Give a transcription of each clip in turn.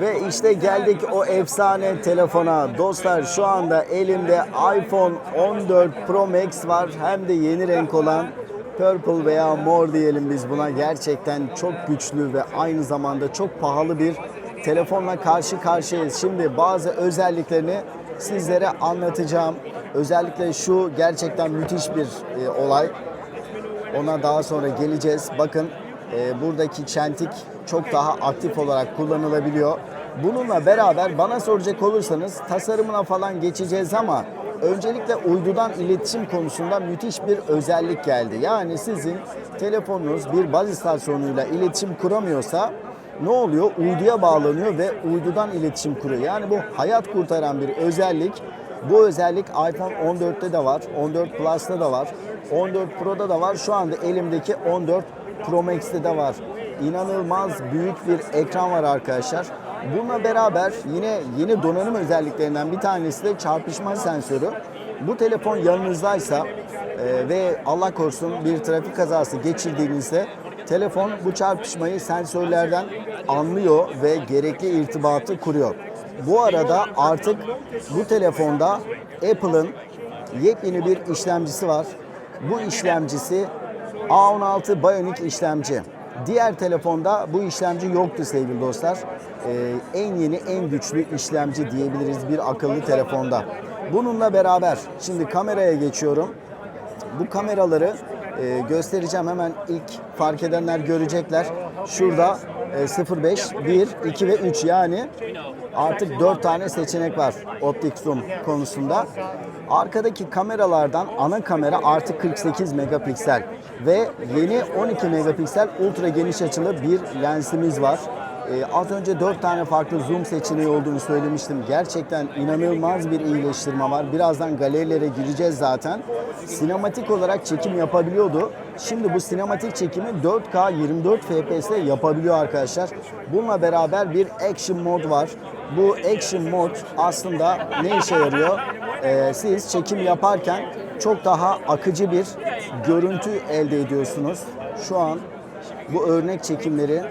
Ve işte geldik o efsane telefona. Dostlar şu anda elimde iPhone 14 Pro Max var. Hem de yeni renk olan purple veya mor diyelim biz buna. Gerçekten çok güçlü ve aynı zamanda çok pahalı bir telefonla karşı karşıyayız. Şimdi bazı özelliklerini sizlere anlatacağım. Özellikle şu gerçekten müthiş bir e, olay. Ona daha sonra geleceğiz. Bakın e, buradaki çentik çok daha aktif olarak kullanılabiliyor. Bununla beraber bana soracak olursanız tasarımına falan geçeceğiz ama öncelikle uydudan iletişim konusunda müthiş bir özellik geldi. Yani sizin telefonunuz bir baz istasyonuyla iletişim kuramıyorsa ne oluyor? Uyduya bağlanıyor ve uydudan iletişim kuruyor. Yani bu hayat kurtaran bir özellik. Bu özellik iPhone 14'te de var, 14 Plus'ta da var, 14 Pro'da da var. Şu anda elimdeki 14 Pro Max'te de var. İnanılmaz büyük bir ekran var arkadaşlar. Bununla beraber yine yeni donanım özelliklerinden bir tanesi de çarpışma sensörü. Bu telefon yanınızdaysa e, ve Allah korusun bir trafik kazası geçirdiğinizde telefon bu çarpışmayı sensörlerden anlıyor ve gerekli irtibatı kuruyor. Bu arada artık bu telefonda Apple'ın yepyeni bir işlemcisi var. Bu işlemcisi A16 Bionic işlemci. Diğer telefonda bu işlemci yoktu sevgili dostlar. Ee, en yeni, en güçlü işlemci diyebiliriz bir akıllı telefonda. Bununla beraber şimdi kameraya geçiyorum. Bu kameraları e, göstereceğim hemen ilk fark edenler görecekler. Şurada e, 05, 1, 2 ve 3 yani artık 4 tane seçenek var optik zoom konusunda. Arkadaki kameralardan ana kamera artık 48 megapiksel ve yeni 12 megapiksel ultra geniş açılı bir lensimiz var. Ee, az önce 4 tane farklı zoom seçeneği olduğunu söylemiştim. Gerçekten inanılmaz bir iyileştirme var. Birazdan galerilere gireceğiz zaten. Sinematik olarak çekim yapabiliyordu. Şimdi bu sinematik çekimi 4K 24 FPS yapabiliyor arkadaşlar. Bununla beraber bir action mod var. Bu action mod aslında ne işe yarıyor? Ee, siz çekim yaparken çok daha akıcı bir görüntü elde ediyorsunuz. Şu an bu örnek çekimleri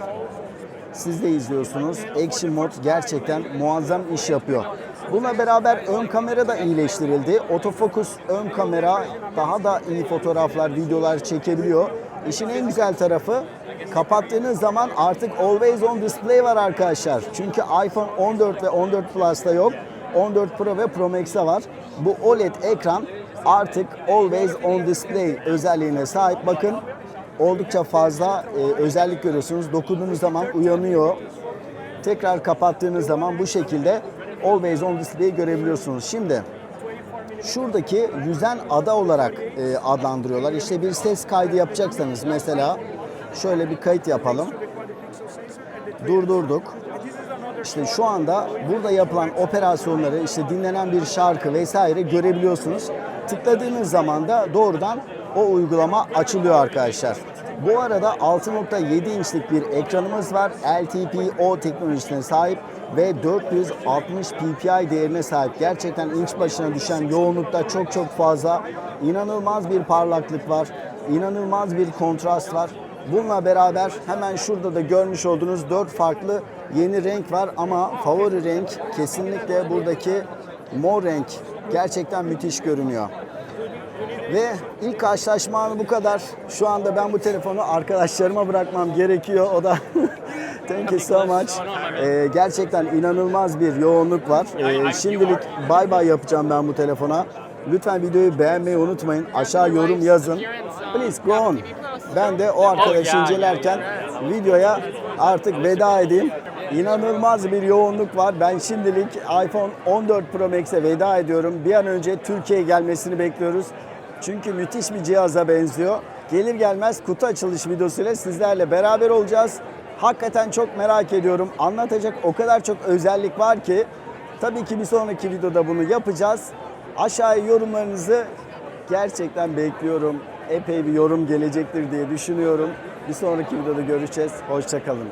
siz de izliyorsunuz. Action Mode gerçekten muazzam iş yapıyor. Buna beraber ön kamera da iyileştirildi. Autofocus ön kamera daha da iyi fotoğraflar, videolar çekebiliyor. İşin en güzel tarafı kapattığınız zaman artık Always On Display var arkadaşlar. Çünkü iPhone 14 ve 14 Plus'ta yok. 14 Pro ve Pro Max'te var. Bu OLED ekran artık Always On Display özelliğine sahip. Bakın oldukça fazla e, özellik görüyorsunuz. Dokunduğunuz zaman uyanıyor. Tekrar kapattığınız zaman bu şekilde Always On Display'i görebiliyorsunuz. Şimdi şuradaki yüzen ada olarak e, adlandırıyorlar. İşte bir ses kaydı yapacaksanız mesela şöyle bir kayıt yapalım. Durdurduk. İşte şu anda burada yapılan operasyonları işte dinlenen bir şarkı vesaire görebiliyorsunuz. Tıkladığınız zaman da doğrudan o uygulama açılıyor arkadaşlar. Bu arada 6.7 inçlik bir ekranımız var. LTPO teknolojisine sahip ve 460 ppi değerine sahip. Gerçekten inç başına düşen yoğunlukta çok çok fazla. İnanılmaz bir parlaklık var. İnanılmaz bir kontrast var. Bununla beraber hemen şurada da görmüş olduğunuz 4 farklı yeni renk var ama favori renk kesinlikle buradaki mor renk. Gerçekten müthiş görünüyor. Ve ilk karşılaşma anı bu kadar. Şu anda ben bu telefonu arkadaşlarıma bırakmam gerekiyor. O da thank you so much. Ee, gerçekten inanılmaz bir yoğunluk var. Ee, şimdilik bay bay yapacağım ben bu telefona. Lütfen videoyu beğenmeyi unutmayın. Aşağı yorum yazın. Please go on. Ben de o arkadaşı incelerken videoya artık veda edeyim. İnanılmaz bir yoğunluk var. Ben şimdilik iPhone 14 Pro Max'e veda ediyorum. Bir an önce Türkiye'ye gelmesini bekliyoruz. Çünkü müthiş bir cihaza benziyor. Gelir gelmez kutu açılış videosuyla sizlerle beraber olacağız. Hakikaten çok merak ediyorum. Anlatacak o kadar çok özellik var ki tabii ki bir sonraki videoda bunu yapacağız. Aşağıya yorumlarınızı gerçekten bekliyorum. Epey bir yorum gelecektir diye düşünüyorum. Bir sonraki videoda görüşeceğiz. Hoşçakalın.